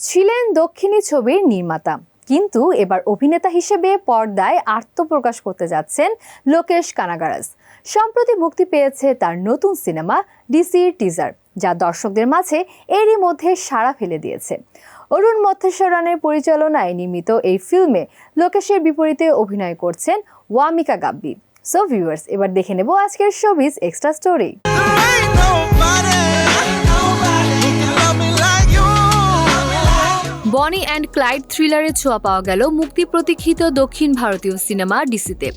ছিলেন দক্ষিণী ছবির নির্মাতা। কিন্তু এবার অভিনেতা হিসেবে পর্দায় আত্মপ্রকাশ করতে যাচ্ছেন লোকেশ কানাগারাজ। সম্প্রতি মুক্তি পেয়েছে তার নতুন সিনেমা ডিসির টিজার, যা দর্শকদের মাঝে এরই মধ্যে সাড়া ফেলে দিয়েছে। অরুণ মথেশ্বরনের পরিচালনায় নির্মিত এই ফিল্মে লোকেশের বিপরীতে অভিনয় করছেন ওয়ামিকা গাব্বি। সো ভিউয়ার্স এবার দেখে নেব আজকের showbiz extra story. Bonnie and Clyde থ্রিলারের ছোঁয়া পাওয়া গেল মুক্তি প্রতীক্ষিত দক্ষিণ ভারতীয় সিনেমা ডিসিতে।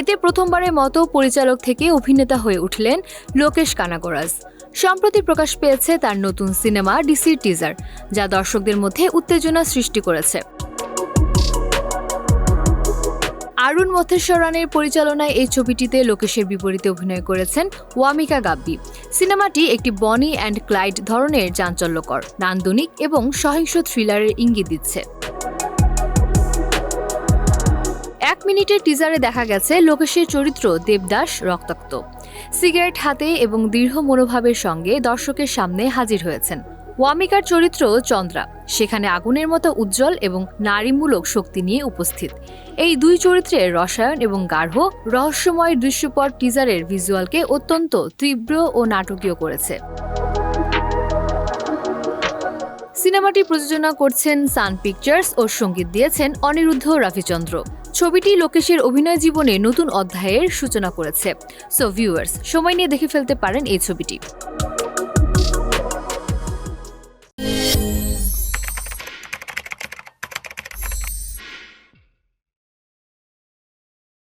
এতে প্রথমবারের মতো পরিচালক থেকে অভিনেতা হয়ে উঠলেন লোকেশ কানাগরাজ। সম্প্রতি প্রকাশ পেয়েছে তার নতুন সিনেমা ডিসির টিজার যা দর্শকদের মধ্যে উত্তেজনা সৃষ্টি করেছে। আরুণ মথেশ্বরানের পরিচালনায় এই ছবিটিতে লোকেশের বিপরীতে অভিনয় করেছেন ওয়ামিকা গাব্বি। সিনেমাটি একটি বনি অ্যান্ড ক্লাইড ধরনের চাঞ্চল্যকর, নান্দনিক এবং সহিংস থ্রিলারের ইঙ্গিত দিচ্ছে। এক মিনিটের টিজারে দেখা গেছে লোকেশের চরিত্র দেবদাস রক্তাক্ত। সিগারেট হাতে এবং দৃঢ় মনোভাবের সঙ্গে দর্শকের সামনে হাজির হয়েছেন। ওয়ামিকার চরিত্র চন্দ্রা। সেখানে আগুনের মতো উজ্জ্বল এবং নারীমূলক শক্তি নিয়ে উপস্থিত। এই দুই চরিত্রের রসায়ন এবং গাঢ়, রহস্যময় দৃশ্যপট টিজারের ভিজুয়ালকে অত্যন্ত তীব্র ও নাটকীয় করেছে। সিনেমাটি প্রযোজনা করছেন সান পিকচার্স ও সংগীত দিয়েছেন অনিরুদ্ধ রাফিচন্দ্র ছবিটি লোকেশের অভিনয় জীবনে নতুন অধ্যায়ের সূচনা করেছে। সো ভিউয়ার্স সময় নিয়ে দেখে ফেলতে পারেন এই ছবিটি।